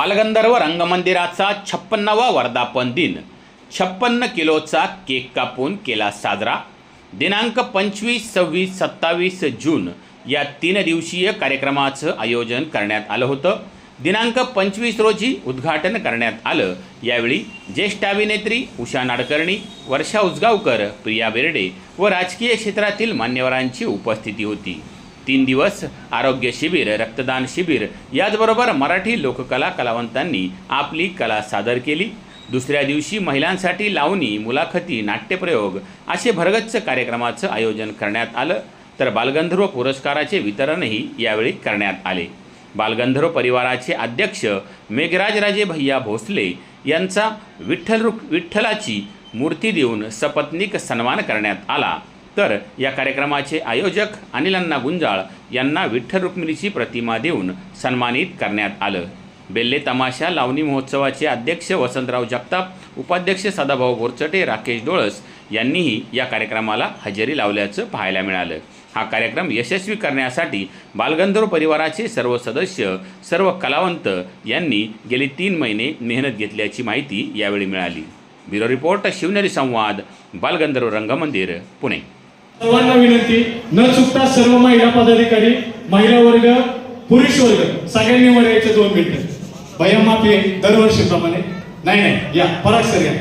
बालगंधर्व रंगमंदिराचा छप्पन्नावा वर्धापन दिन. छप्पन्न किलोचा केक कापून केला साजरा. दिनांक पंचवीस सव्वीस सत्तावीस जून या तीन दिवसीय कार्यक्रमाचं आयोजन करण्यात आलं होतं. दिनांक पंचवीस रोजी उद्घाटन करण्यात आलं. यावेळी ज्येष्ठ अभिनेत्री उषा नाडकर्णी वर्षा उसगावकर प्रिया बेर्डे व राजकीय क्षेत्रातील मान्यवरांची उपस्थिती होती. तीन दिवस आरोग्य शिबिर रक्तदान शिबिर याचबरोबर मराठी लोककला कलावंतांनी आपली कला सादर केली. दुसऱ्या दिवशी महिलांसाठी लावणी मुलाखती नाट्यप्रयोग असे भरगच्च कार्यक्रमाचं आयोजन करण्यात आलं. तर बालगंधर्व पुरस्काराचे वितरणही यावेळी करण्यात आले. बालगंधर्व परिवाराचे अध्यक्ष मेघराजराजे भैया भोसले यांचा विठ्ठल रुक विठ्ठलाची मूर्ती देऊन सपत्नीक सन्मान करण्यात आला. तर या कार्यक्रमाचे आयोजक अनिलांना गुंजाळ यांना विठ्ठल रुक्मिणीची प्रतिमा देऊन सन्मानित करण्यात आलं. बेल्ले तमाशा लावणी महोत्सवाचे अध्यक्ष वसंतराव जगताप उपाध्यक्ष सदाभाऊ बोरचटे राकेश डोळस यांनीही या कार्यक्रमाला हजेरी लावल्याचं पाहायला मिळालं. हा कार्यक्रम यशस्वी करण्यासाठी बालगंधर्व परिवाराचे सर्व सदस्य सर्व कलावंत यांनी गेली तीन महिने मेहनत घेतल्याची माहिती यावेळी मिळाली. ब्युरो रिपोर्ट शिवनेरी संवाद बालगंधर्व रंगमंदिर पुणे. सर्वांना विनंती न चुकता सर्व महिला पदाधिकारी महिला वर्ग पुरुष वर्ग सगळ्यांनी वर यायचे दोन मिनिटं. भैया माफी दरवर्षीप्रमाणे. नाही नाही या पराग सर या.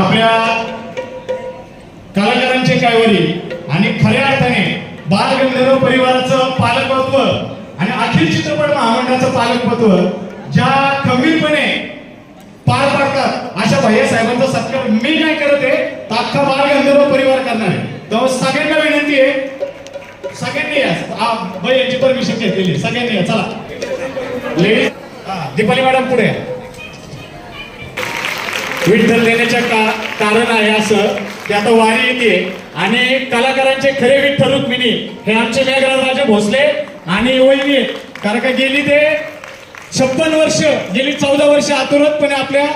आपल्या कलाकारांचे काय वडील आणि खऱ्या अर्थाने बालगंधर्व परिवाराचं पालकत्व आणि अखिल चित्रपट महामंडळाचं पालकत्व ज्या खंबीरपणे पार पाडतात. अशा भैया साहेबांचा सत्कार मी काय करत आहे तर अख्खा बालगंधर्व परिवार करणार आहे. तर सगळ्यांना विनंती आहे. सगळ्यांनी या. भाई यांची परमिशन घेतलेली सगळ्यांनी या. चला. लेडीज दीपाली मॅडम पुढे विठ्ठल देण्याच्या का कारण आहे असं. की आता वारी येते. आणि कलाकारांचे खरे विठ्ठल रुक्मिणी हे आमचे मेघराज राजे भोसले आणि वहिनी कारण का गेली ते छप्पन वर्ष गेली चौदा वर्ष आतुरतपणे आपल्या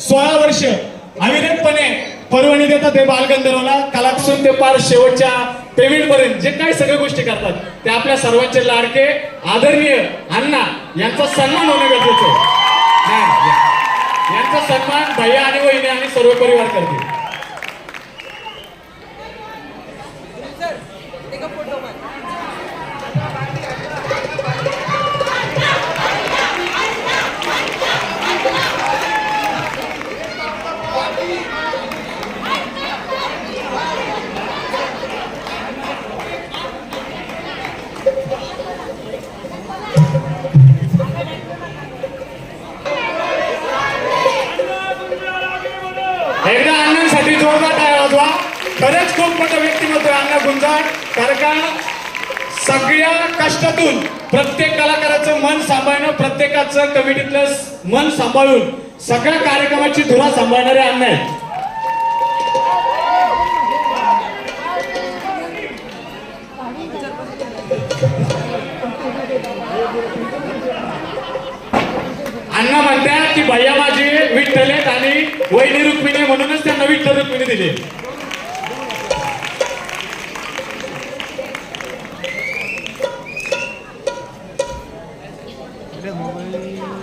सोळा वर्ष अविरतपणे परवानी देतात हे बालगंधर्वला. कलापासून ते पार शेवटच्या पेमेंट पर्यंत जे काही सगळ्या गोष्टी करतात ते आपल्या सर्वांचे लाडके आदरणीय अण्णा यांचा सन्मान होणं गरजेचं यांचा सन्मान भैया आणि वहिनी आणि सर्व परिवार करतील. एकदा अण्णांसाठी जोरदार टाळ्या वाजवा. खरंच खूप मोठं व्यक्तिमत्व आहे अण्णा गुंजाळ कारण का? सगळ्या कष्टातून प्रत्येक कलाकाराचं मन सांभाळणं प्रत्येकाचं कमिटीतलं मन सांभाळून सगळ्या कार्यक्रमाची धुरा सांभाळणारे अण्णा आहेत. अण्णा म्हणतात की भैया माझी विठ्ठल आहेत आणि वहिनी रुक्मिणी म्हणूनच त्यांना विठ्ठल रुक्मिणी दिली. मोबाईल.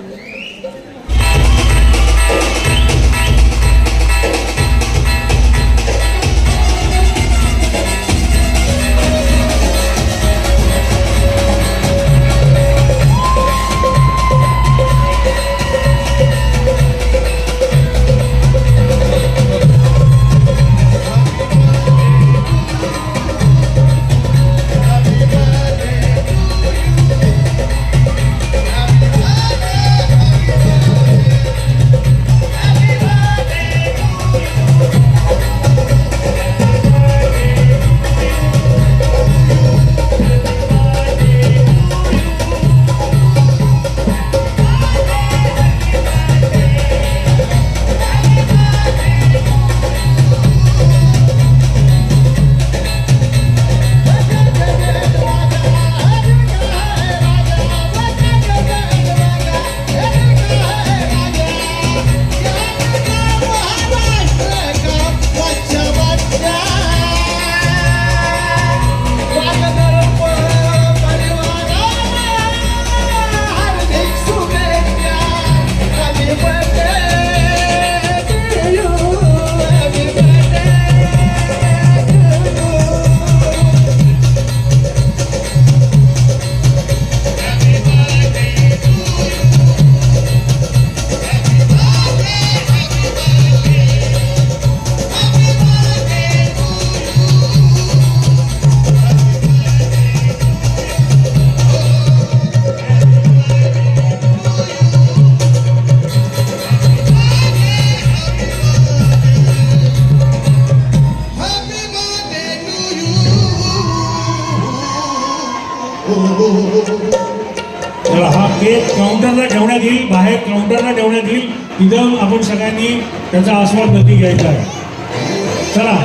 चला हा केक काउंटरला ठेवण्यात येईल बाहेर काउंटरला ठेवण्यात येईल. तिथं आपण सगळ्यांनी त्याचा आस्वाद नक्की घ्यायचा आहे. चला.